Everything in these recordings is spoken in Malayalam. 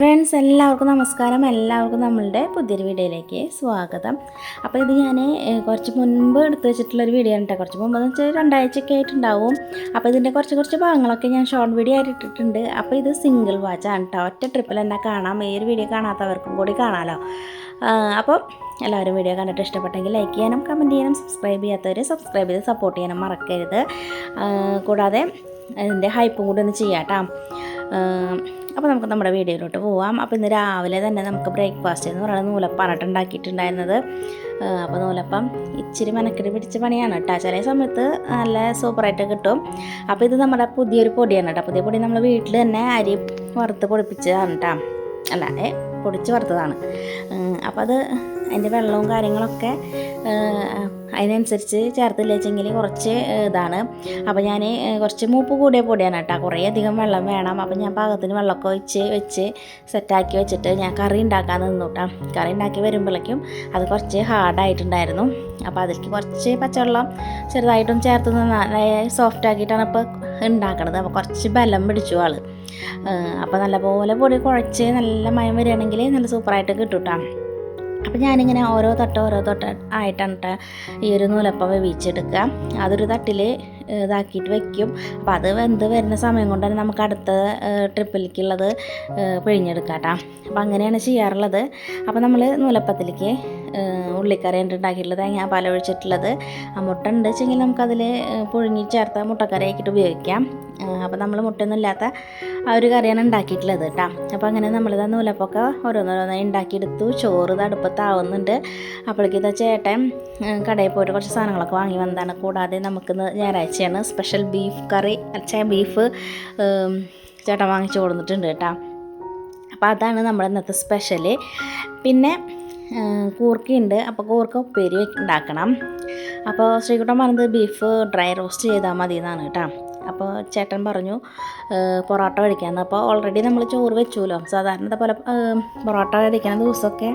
ഫ്രണ്ട്സ് എല്ലാവർക്കും നമസ്കാരം. എല്ലാവർക്കും നമ്മളുടെ പുതിയൊരു വീഡിയോയിലേക്ക് സ്വാഗതം. അപ്പോൾ ഇത് ഞാൻ കുറച്ച് മുൻപ് എടുത്തു വെച്ചിട്ടുള്ളൊരു വീഡിയോ ആണ് ഉണ്ട് കുറച്ച് മുമ്പ് എന്ന് വെച്ചാൽ രണ്ടാഴ്ചയൊക്കെ ആയിട്ടുണ്ടാവും. അപ്പോൾ ഇതിന്റെ കുറച്ച് കുറച്ച് ഭാഗങ്ങളൊക്കെ ഞാൻ ഷോർട്ട് വീഡിയോ ആയിട്ട് ഇട്ടിട്ടുണ്ട്. അപ്പോൾ ഇത് സിംഗിൾ വാച്ചാണ് കേട്ടോ ഒറ്റ ട്രിപ്പിൽ തന്നെ കാണാം. ഒരു വീഡിയോ കാണാത്തവർക്കും കൂടി കാണാമല്ലോ അപ്പോൾ എല്ലാവരും വീഡിയോ കണ്ടിട്ട് ഇഷ്ടപ്പെട്ടെങ്കിൽ ലൈക്ക് ചെയ്യാനും കമന്റ് ചെയ്യാനും സബ്സ്ക്രൈബ് ചെയ്യാത്തവർ സബ്സ്ക്രൈബ് ചെയ്ത് സപ്പോർട്ട് ചെയ്യാനും മറക്കരുത്. കൂടാതെ ഇതിന്റെ ഹൈപ്പും കൂടി ഒന്ന് ചെയ്യാം കേട്ടോ അപ്പോൾ നമുക്ക് നമ്മുടെ വീഡിയോയിലോട്ട് പോവാം. അപ്പോൾ ഇന്ന് രാവിലെ തന്നെ നമുക്ക് ബ്രേക്ക്ഫാസ്റ്റ് എന്ന് പറയുന്നത് നൂലപ്പാണ് ഉണ്ടാക്കിയിട്ടുണ്ടായിരുന്നത്. അപ്പോൾ നൂലപ്പം ഇച്ചിരി മെനക്കെട്ട് പിടിച്ച പണിയാണ് കേട്ടോ ചില സമയത്ത് നല്ല സൂപ്പറായിട്ട് കിട്ടും. അപ്പോൾ ഇത് നമ്മുടെ പുതിയൊരു പൊടിയാണ് കേട്ടോ പുതിയ പൊടി നമ്മൾ വീട്ടിൽ തന്നെ അരി വറുത്ത് പൊടിപ്പിച്ചതാണ് കേട്ടോ അല്ല പൊടിച്ച് വറുത്തതാണ്. അപ്പോൾ അത് അതിന്റെ വെള്ളവും കാര്യങ്ങളൊക്കെ അതിനനുസരിച്ച് ചേർത്തില്ല വെച്ചെങ്കിൽ കുറച്ച് ഇതാണ്. അപ്പോൾ ഞാൻ കുറച്ച് മൂപ്പ് കൂടിയ പൊടിയാണ് കേട്ടോ. കുറേ അധികം വെള്ളം വേണം. അപ്പോൾ ഞാൻ പാകത്തിന് വെള്ളമൊക്കെ ഒഴിച്ച് വെച്ച് സെറ്റാക്കി വെച്ചിട്ട് ഞാൻ കറി ഉണ്ടാക്കാൻ നിന്നു കേട്ടോ. കറി ഉണ്ടാക്കി വരുമ്പോഴേക്കും അത് കുറച്ച് ഹാർഡായിട്ടുണ്ടായിരുന്നു അപ്പോൾ അതിലേക്ക് കുറച്ച് പച്ചവെള്ളം ചെറുതായിട്ടും ചേർത്ത് സോഫ്റ്റ് ആക്കിയിട്ടാണ് അപ്പോൾ ഉണ്ടാക്കണത്. അപ്പോൾ കുറച്ച് ബലം പിടിച്ചു ആൾ അപ്പോൾ നല്ലപോലെ പൊടി കുഴച്ച് നല്ല മയം വരികയാണെങ്കിൽ നല്ല സൂപ്പറായിട്ട് കിട്ടും കേട്ടോ. അപ്പോൾ ഞാനിങ്ങനെ ഓരോ തട്ട ഓരോ തട്ട ആയിട്ടാണ് ഈ ഒരു നൂലപ്പം വേവിച്ചെടുക്കുക അതൊരു തട്ടിൽ ഇതാക്കിയിട്ട് വെക്കും. അപ്പോൾ അത് വെന്ത് വരുന്ന സമയം കൊണ്ട് തന്നെ നമുക്ക് അടുത്ത ട്രിപ്പിലേക്കുള്ളത് പിഴിഞ്ഞെടുക്കാം കേട്ടോ. അപ്പോൾ അങ്ങനെയാണ് ചെയ്യാറുള്ളത്. അപ്പോൾ നമ്മൾ നൂലപ്പത്തിലേക്ക് ഉള്ളിക്കറി ഉണ്ടാക്കിയിട്ടുള്ളത് തേങ്ങാപ്പാൽ ഒഴിച്ചിട്ടുള്ളത്. ആ മുട്ട ഉണ്ട് വെച്ചെങ്കിൽ നമുക്കതിൽ പുഴുങ്ങി ചേർത്ത മുട്ടക്കറി ആക്കിയിട്ട് ഉപയോഗിക്കാം. അപ്പോൾ നമ്മൾ മുട്ടയൊന്നും ഇല്ലാത്ത ആ ഒരു കറിയാണ് ഉണ്ടാക്കിയിട്ടുള്ളത് കേട്ടോ. അപ്പോൾ അങ്ങനെ നമ്മളിത് നൂലപ്പൊക്കെ ഓരോന്നോരോന്നായി ഉണ്ടാക്കിയെടുത്തു. ചോറ് തടുപ്പത്താവുന്നുണ്ട് അപ്പോഴേക്കും ഇതാ ചേട്ടൻ കടയിൽ പോയിട്ട് കുറച്ച് സാധനങ്ങളൊക്കെ വാങ്ങി വന്നതാണ്. കൂടാതെ നമുക്ക് ഞായറാഴ്ചയാണ് സ്പെഷ്യൽ ബീഫ് കറി അച്ഛാ ബീഫ് ചേട്ടൻ വാങ്ങിച്ചു കൊടുത്തിട്ടുണ്ട് കേട്ടോ. അപ്പോൾ അതാണ് നമ്മുടെ ഇന്നത്തെ സ്പെഷ്യൽ. പിന്നെ കൂർക്കയുണ്ട് അപ്പോൾ കൂർക്ക ഉപ്പേരി ഉണ്ടാക്കണം. അപ്പോൾ ശ്രീകുട്ടൻ പറഞ്ഞത് ബീഫ് ഡ്രൈ റോസ്റ്റ് ചെയ്താൽ മതി എന്നാണ് കേട്ടോ. അപ്പോൾ ചേട്ടൻ പറഞ്ഞു പൊറോട്ട കഴിക്കാമെന്ന് അപ്പോൾ ഓൾറെഡി നമ്മൾ ചോറ് വെച്ചുല്ലോ സാധാരണ പോലെ പൊറോട്ട കഴിക്കുന്ന ദിവസമൊക്കെ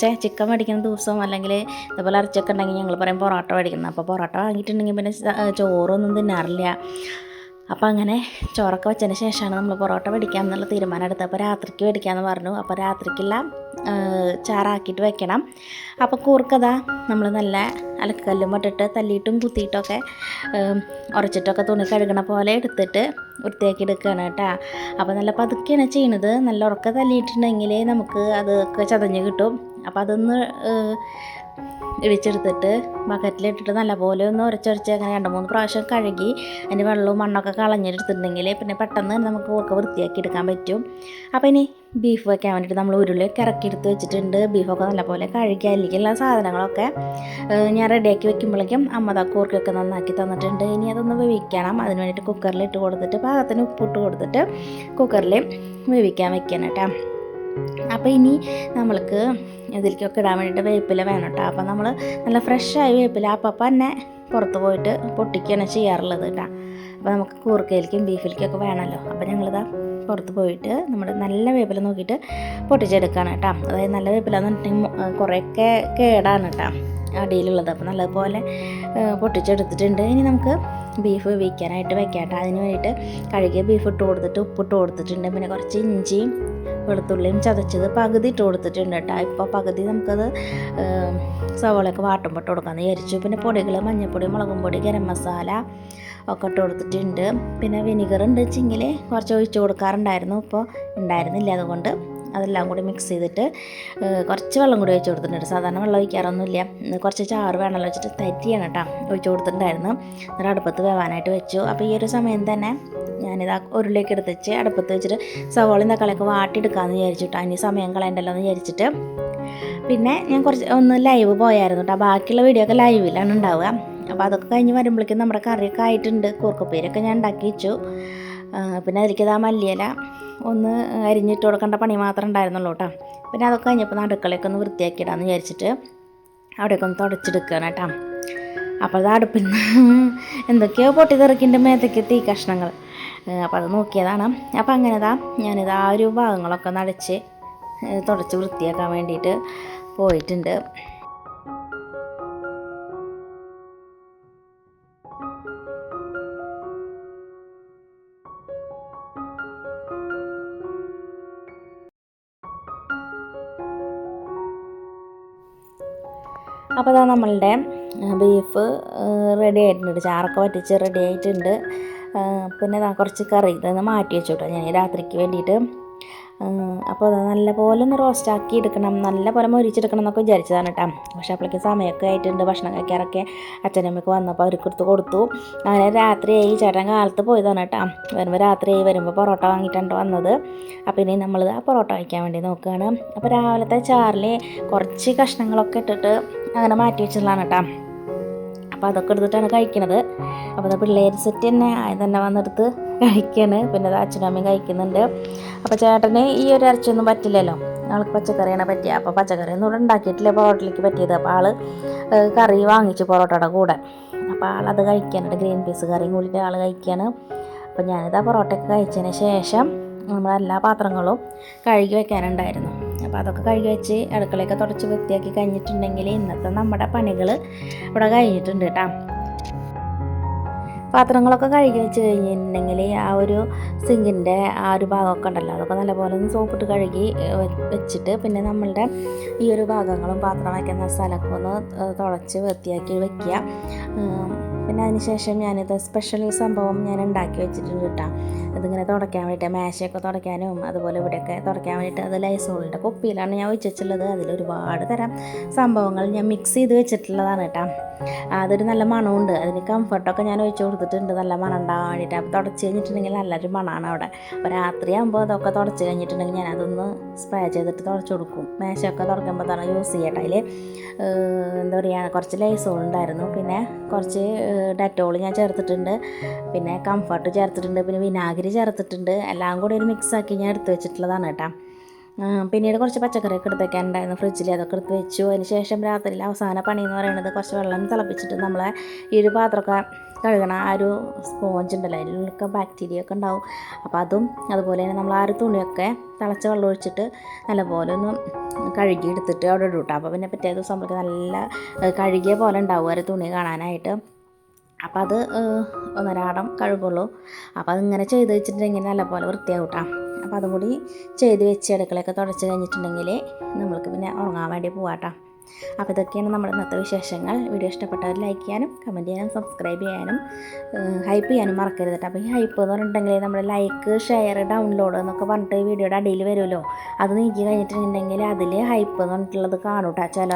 ചേ ചിക്കൻ മേടിക്കുന്ന ദിവസവും അല്ലെങ്കിൽ ഇതുപോലെ അരച്ചൊക്കെ ഉണ്ടെങ്കിൽ ഞങ്ങൾ പറയും പൊറോട്ട മേടിക്കുന്നത് അപ്പോൾ പൊറോട്ട വാങ്ങിയിട്ടുണ്ടെങ്കിൽ പിന്നെ ചോറൊന്നും തിന്നാറില്ല. അപ്പോൾ അങ്ങനെ ചോറൊക്കെ വെച്ചതിന് ശേഷമാണ് നമ്മൾ പൊറോട്ട മേടിക്കാം എന്നുള്ള തീരുമാനം എടുത്തത്. അപ്പോൾ രാത്രിക്ക് മേടിക്കാമെന്ന് പറഞ്ഞു. അപ്പോൾ രാത്രിക്കുള്ള ചാറാക്കിയിട്ട് വെക്കണം. അപ്പോൾ കൂർക്കത നമ്മൾ നല്ല അലക്കല്ലും ഇട്ടിട്ട് തല്ലിയിട്ടും കുത്തിയിട്ടൊക്കെ ഉറച്ചിട്ടൊക്കെ തുണി കഴുകണ പോലെ എടുത്തിട്ട് വൃത്തിയാക്കി എടുക്കുകയാണ് കേട്ടോ. അപ്പോൾ നല്ല പതുക്കെയാണ് ചെയ്യണത്. നല്ല ഉറക്കം തല്ലിയിട്ടുണ്ടെങ്കിൽ നമുക്ക് അതൊക്കെ ചതഞ്ഞ് കിട്ടും. അപ്പോൾ അതൊന്ന് ഇടിച്ചെടുത്തിട്ട് ബക്കറ്റിലിട്ടിട്ട് നല്ലപോലെ ഒന്ന് ഉരച്ചൊരച്ച് അങ്ങനെ രണ്ട് മൂന്ന് പ്രാവശ്യം കഴുകി അതിന്റെ വെള്ളവും മണ്ണൊക്കെ കളഞ്ഞെടുത്തിട്ടുണ്ടെങ്കിൽ പിന്നെ പെട്ടെന്ന് തന്നെ നമുക്ക് ഒക്കെ വൃത്തിയാക്കി എടുക്കാൻ പറ്റും. അപ്പോൾ ഇനി ബീഫ് വയ്ക്കാൻ വേണ്ടിയിട്ട് നമ്മൾ ഉരുളിയൊക്കെ ഇറക്കിയെടുത്ത് വെച്ചിട്ടുണ്ട്. ബീഫൊക്കെ നല്ലപോലെ കഴുകി എല്ലാ സാധനങ്ങളൊക്കെ ഞാൻ റെഡിയാക്കി വെക്കുമ്പോഴേക്കും അമ്മത കൂർക്കൊക്കെ നന്നാക്കി തന്നിട്ടുണ്ട്. ഇനി അതൊന്ന് വേവിക്കണം. അതിന് വേണ്ടിയിട്ട് കുക്കറിൽ ഇട്ട് കൊടുത്തിട്ട് പാകത്തിന് ഉപ്പിട്ട് കൊടുത്തിട്ട് കുക്കറിൽ വേവിക്കാൻ വെക്കണം അപ്പോൾ ഇനി നമ്മൾക്ക് ഇതിലേക്കൊക്കെ ഇടാൻ വേണ്ടിയിട്ട് വേപ്പില വേണം കേട്ടോ അപ്പോൾ നമ്മൾ നല്ല ഫ്രഷായ വേപ്പില അപ്പം തന്നെ പുറത്ത് പോയിട്ട് പൊട്ടിക്കുകയാണ് ചെയ്യാറുള്ളത് കേട്ടോ അപ്പോൾ നമുക്ക് കൂർക്കയിലേക്കും ബീഫിലേക്കൊക്കെ വേണമല്ലോ അപ്പോൾ ഞങ്ങളിതാ പുറത്ത് പോയിട്ട് നമ്മൾ നല്ല വേപ്പില നോക്കിയിട്ട് പൊട്ടിച്ചെടുക്കുകയാണ് കേട്ടോ അതായത് നല്ല വേപ്പില എന്ന് പറഞ്ഞിട്ടുണ്ടെങ്കിൽ കുറേയൊക്കെ കേടാണ് കേട്ടോ അടിയിലുള്ളത്. അപ്പോൾ നല്ലതുപോലെ പൊട്ടിച്ചെടുത്തിട്ടുണ്ട്. ഇനി നമുക്ക് ബീഫ് വേവിക്കാനായിട്ട് വെക്കാം കേട്ടോ അതിന് വേണ്ടിയിട്ട് കഴുകിയ ബീഫ് ഇട്ട് കൊടുത്തിട്ട് ഉപ്പിട്ട് കൊടുത്തിട്ടുണ്ട്. പിന്നെ കുറച്ച് ഇഞ്ചിയും വെളുത്തുള്ളിയും ചതച്ചത് പകുതി ഇട്ട് കൊടുത്തിട്ടുണ്ട് കേട്ടോ. ഇപ്പോൾ പകുതി നമുക്കത് സവോളയൊക്കെ വാട്ടുമ്പോൾ ഇട്ട് കൊടുക്കാമെന്ന് വിചാരിച്ചു. പിന്നെ പൊടികൾ മഞ്ഞൾപ്പൊടി മുളകും പൊടി ഗരം മസാല ഒക്കെ ഇട്ട് കൊടുത്തിട്ടുണ്ട്. പിന്നെ വിനിഗർ ഉണ്ട് വെച്ചെങ്കിൽ കുറച്ച് ഒഴിച്ച് കൊടുക്കാറുണ്ടായിരുന്നു. ഇപ്പോൾ ഉണ്ടായിരുന്നില്ല അതുകൊണ്ട് അതെല്ലാം കൂടി മിക്സ് ചെയ്തിട്ട് കുറച്ച് വെള്ളം കൂടി ഒഴിച്ച് കൊടുത്തിട്ടുണ്ട് സാധാരണ വെള്ളം ഒഴിക്കാറൊന്നുമില്ല. കുറച്ച് ചാറ് വേണമല്ലോ വെച്ചിട്ട് തറ്റിയാണ് കേട്ടോ. ഒഴിച്ച് കൊടുത്തിട്ടുണ്ടായിരുന്നു. എന്നിട്ട് അടുപ്പത്ത് വേവാനായിട്ട് വെച്ചു. അപ്പോൾ ഈ ഒരു സമയം തന്നെ ഞാനിത് ഉരുളിയൊക്കെ എടുത്ത് വെച്ച് അടുപ്പത്ത് വെച്ചിട്ട് സവോളയും തക്കാളിയൊക്കെ വാട്ടിയെടുക്കാമെന്ന് വിചാരിച്ചിട്ട് അതിന് സമയം കളയണ്ടല്ലോ എന്ന് വിചാരിച്ചിട്ട്. പിന്നെ ഞാൻ കുറച്ച് ഒന്ന് ലൈവ് പോയായിരുന്നു കേട്ടോ. ബാക്കിയുള്ള വീഡിയോ ഒക്കെ ലൈവിലാണ് ഉണ്ടാവുക. അപ്പോൾ അതൊക്കെ കഴിഞ്ഞ് വരുമ്പോഴേക്കും നമ്മുടെ കറിയൊക്കെ ആയിട്ടുണ്ട്. കൂർക്കപ്പേരൊക്കെ ഞാൻ ഉണ്ടാക്കി വെച്ചു. പിന്നെ അതിലേക്ക് ഇതാ മല്ലിയില ഒന്ന് അരിഞ്ഞിട്ട് കൊടുക്കേണ്ട പണി മാത്രമേ ഉണ്ടായിരുന്നുള്ളൂ കേട്ടോ. പിന്നെ അതൊക്കെ കഴിഞ്ഞപ്പോൾ അടുക്കളയൊക്കെ ഒന്ന് വൃത്തിയാക്കിയിടാന്ന് വിചാരിച്ചിട്ട് അവിടെയൊക്കെ ഒന്ന് തുടച്ചെടുക്കുകയാണ് കേട്ടോ. അപ്പോൾ അത് അടുപ്പിൽ നിന്ന് എന്തൊക്കെയോ പൊട്ടിത്തെറിക്കിന്റെ മേത്തേക്ക് തീ കഷ്ണങ്ങൾ. അപ്പോൾ അത് നോക്കിയതാണ്. അപ്പോൾ അങ്ങനെ അങ്ങനെതാ ഞാനിത് ആ ഒരു ഭാഗങ്ങളൊക്കെ നടച്ച് തുടച്ച് വൃത്തിയാക്കാൻ വേണ്ടിയിട്ട് പോയിട്ടുണ്ട്. അപ്പോൾ അതാ നമ്മളുടെ ബീഫ് റെഡി ആയിട്ടുണ്ട്. ചാറൊക്കെ വറ്റിച്ച് റെഡി ആയിട്ടുണ്ട്. പിന്നെ ദാ കുറച്ച് കറി ഇതൊന്ന് മാറ്റി വെച്ചു കേട്ടോ ഞാൻ രാത്രിക്ക് വേണ്ടിയിട്ട്. അപ്പോൾ അത് നല്ലപോലെ ഒന്ന് റോസ്റ്റ് ആക്കി എടുക്കണം. നല്ലപോലെ മൊരിച്ചെടുക്കണം എന്നൊക്കെ വിചാരിച്ചതാണ് കേട്ടോ പക്ഷേ അപ്പോഴേക്കും സമയമൊക്കെ ആയിട്ടുണ്ട്. ഭക്ഷണം കഴിക്കാറൊക്കെ അച്ഛനമ്മയ്ക്ക് വന്നപ്പോൾ അവർക്ക് എടുത്ത് കൊടുത്തു അങ്ങനെ രാത്രിയായി. ചേട്ടൻ കാലത്ത് പോയതാണ് കേട്ടോ വരുമ്പോൾ രാത്രിയായി. വരുമ്പോൾ പൊറോട്ട വാങ്ങിയിട്ടാണ് വന്നത്. അപ്പോൾ ഇനി നമ്മൾ ആ പൊറോട്ട കഴിക്കാൻ വേണ്ടി നോക്കുകയാണ് അപ്പോൾ രാവിലത്തെ ചാറിൽ കുറച്ച് കഷ്ണങ്ങളൊക്കെ ഇട്ടിട്ട് അങ്ങനെ മാറ്റി വെച്ചതാണ് കേട്ടോ. അപ്പോൾ അതൊക്കെ എടുത്തിട്ടാണ് കഴിക്കണത്. അപ്പോൾ അത് പിള്ളേർ സെറ്റ് തന്നെ. ആദ്യം തന്നെ വന്നെടുത്ത് കഴിക്കാണ്. പിന്നെ അത് അച്ഛനും അമ്മയും കഴിക്കുന്നുണ്ട്. അപ്പോൾ ചേട്ടന് ഈ ഒരു ഇറച്ചിയൊന്നും പറ്റില്ലല്ലോ. ആൾക്ക് പച്ചക്കറിയാണ് പറ്റിയ. അപ്പോൾ പച്ചക്കറി ഒന്നും ഇവിടെ ഉണ്ടാക്കിയിട്ടില്ല. പൊറോട്ടയിലേക്ക് പറ്റിയത്. അപ്പോൾ ആൾ കറി വാങ്ങിച്ചു പൊറോട്ടയുടെ കൂടെ. അപ്പോൾ ആളത് കഴിക്കാനുണ്ട്. ഗ്രീൻ പീസ് കറിയും കൂടിയിട്ട് ആൾ കഴിക്കുകയാണ് അപ്പോൾ ഞാനിത് പൊറോട്ടയൊക്കെ കഴിച്ചതിന് ശേഷം നമ്മളെല്ലാ പാത്രങ്ങളും കഴുകി വെക്കാനുണ്ടായിരുന്നു. അപ്പോൾ അതൊക്കെ കഴുകി വെച്ച് അടുക്കളയൊക്കെ തുടച്ച് വൃത്തിയാക്കി കഴിഞ്ഞിട്ടുണ്ടെങ്കിൽ ഇന്നത്തെ നമ്മുടെ പണികൾ ഇവിടെ കഴിഞ്ഞിട്ടുണ്ട് കേട്ടോ. പാത്രങ്ങളൊക്കെ കഴുകി വെച്ച് കഴിഞ്ഞിട്ടുണ്ടെങ്കിൽ ആ ഒരു സിങ്കിന്റെ ആ ഒരു ഭാഗമൊക്കെ ഉണ്ടല്ലോ അതൊക്കെ നല്ലപോലെ ഒന്ന് സോപ്പിട്ട് കഴുകി വെച്ചിട്ട് പിന്നെ നമ്മളുടെ ഈ ഒരു ഭാഗങ്ങളും പാത്രം വയ്ക്കുന്ന സ്ഥലമൊക്കെ ഒന്ന് തുളച്ച് വൃത്തിയാക്കി വെക്കുക. ഉം, പിന്നെ അതിനുശേഷം ഞാനിത് സ്പെഷ്യൽ സംഭവം ഞാൻ ഉണ്ടാക്കി വെച്ചിട്ടുണ്ട് കേട്ടോ. അതിങ്ങനെ തുടയ്ക്കാൻ വേണ്ടിയിട്ട് മേശയൊക്കെ തുടയ്ക്കാനും അതുപോലെ ഇവിടെയൊക്കെ തുടയ്ക്കാൻ വേണ്ടിയിട്ട് അത് ലൈസോളിന്റെ കുപ്പിയിലാണ് ഞാൻ വെച്ചിട്ടുള്ളത് അതിൽ ഒരുപാട് തരം സംഭവങ്ങൾ ഞാൻ മിക്സ് ചെയ്ത് വെച്ചിട്ടുള്ളതാണ് കേട്ടോ. അതൊരു നല്ല മണമുണ്ട്. അതിന് കംഫർട്ടൊക്കെ ഞാൻ ഒഴിച്ചു കൊടുത്തിട്ടുണ്ട്. നല്ല മണം ഉണ്ടാകാൻ വേണ്ടിയിട്ട്. അപ്പോൾ തുടച്ച് കഴിഞ്ഞിട്ടുണ്ടെങ്കിൽ നല്ലൊരു മണമാണ് അവിടെ. അപ്പോൾ രാത്രിയാകുമ്പോൾ അതൊക്കെ തുടച്ച് കഴിഞ്ഞിട്ടുണ്ടെങ്കിൽ ഞാൻ അതൊന്ന് സ്പ്രേ ചെയ്തിട്ട് തുടച്ച് കൊടുക്കും. മേശയൊക്കെ തുറക്കുമ്പോൾ തന്നെ യൂസ് ചെയ്യട്ടെ. അതിൽ എന്താ പറയുക കുറച്ച് ലൈസോൾ ഉണ്ടായിരുന്നു. പിന്നെ കുറച്ച് ഡെറ്റോൾ ഞാൻ ചേർത്തിട്ടുണ്ട്. പിന്നെ കംഫർട്ട് ചേർത്തിട്ടുണ്ട് പിന്നെ വിനാഗിരി ചേർത്തിട്ടുണ്ട്. എല്ലാം കൂടി ഒരു മിക്സാക്കി ഞാൻ എടുത്തു വെച്ചിട്ടുള്ളതാണ് കേട്ടോ. പിന്നീട് കുറച്ച് പച്ചക്കറിയൊക്കെ എടുത്ത് വെക്കാനുണ്ടായിരുന്നു. ഫ്രിഡ്ജിൽ അതൊക്കെ എടുത്ത് വെച്ചു. അതിന് ശേഷം രാത്രിയിൽ അവസാന പണി എന്ന് പറയുന്നത് കുറച്ച് വെള്ളം തിളപ്പിച്ചിട്ട് നമ്മളെ ഈ ഒരു പാത്രമൊക്കെ കഴുകണ ആ ഒരു സ്പോഞ്ച് ഉണ്ടല്ലോ അതിലൊക്കെ ബാക്ടീരിയ ഒക്കെ ഉണ്ടാവും. അപ്പോൾ അതും അതുപോലെ തന്നെ നമ്മൾ ആ ഒരു തുണിയൊക്കെ തിളച്ച വെള്ളം ഒഴിച്ചിട്ട് നല്ലപോലെ ഒന്ന് കഴുകി എടുത്തിട്ട് അവിടെ ഇടും കേട്ടോ. അപ്പോൾ പിന്നെ പിറ്റേ ദിവസം നമുക്ക് നല്ല കഴുകിയ പോലെ ഉണ്ടാവും ആ ഒരു തുണി കാണാനായിട്ട്. അപ്പോൾ അത് ഒന്നരാടം കഴുകുള്ളൂ. അപ്പോൾ അതിങ്ങനെ ചെയ്ത് വെച്ചിട്ടുണ്ടെങ്കിൽ നല്ലപോലെ വൃത്തിയാവും കേട്ടോ അപ്പോൾ അതും കൂടി ചെയ്ത് വെച്ച് അടുക്കളയൊക്കെ തുടച്ച് കഴിഞ്ഞിട്ടുണ്ടെങ്കിൽ നമ്മൾക്ക് പിന്നെ ഉറങ്ങാൻ വേണ്ടി പോവാട്ടോ. അപ്പോൾ ഇതൊക്കെയാണ് നമ്മുടെ ഇന്നത്തെ വിശേഷങ്ങൾ. വീഡിയോ ഇഷ്ടപ്പെട്ടവർ ലൈക്ക് ചെയ്യാനും കമന്റ് ചെയ്യാനും സബ്സ്ക്രൈബ് ചെയ്യാനും ഹൈപ്പ് ചെയ്യാനും മറക്കരുത് കേട്ടോ. അപ്പോൾ ഈ ഹൈപ്പ് എന്ന് പറഞ്ഞിട്ടുണ്ടെങ്കിൽ നമ്മുടെ ലൈക്ക് ഷെയർ ഡൗൺലോഡ് എന്നൊക്കെ പറഞ്ഞിട്ട് വീഡിയോയുടെ അടിയിൽ വരുമല്ലോ. അത് നീക്കി കഴിഞ്ഞിട്ടുണ്ടെങ്കിൽ അതിൽ ഹൈപ്പ് എന്ന് പറഞ്ഞിട്ടുള്ളത് കാണൂട്ടോ. ചില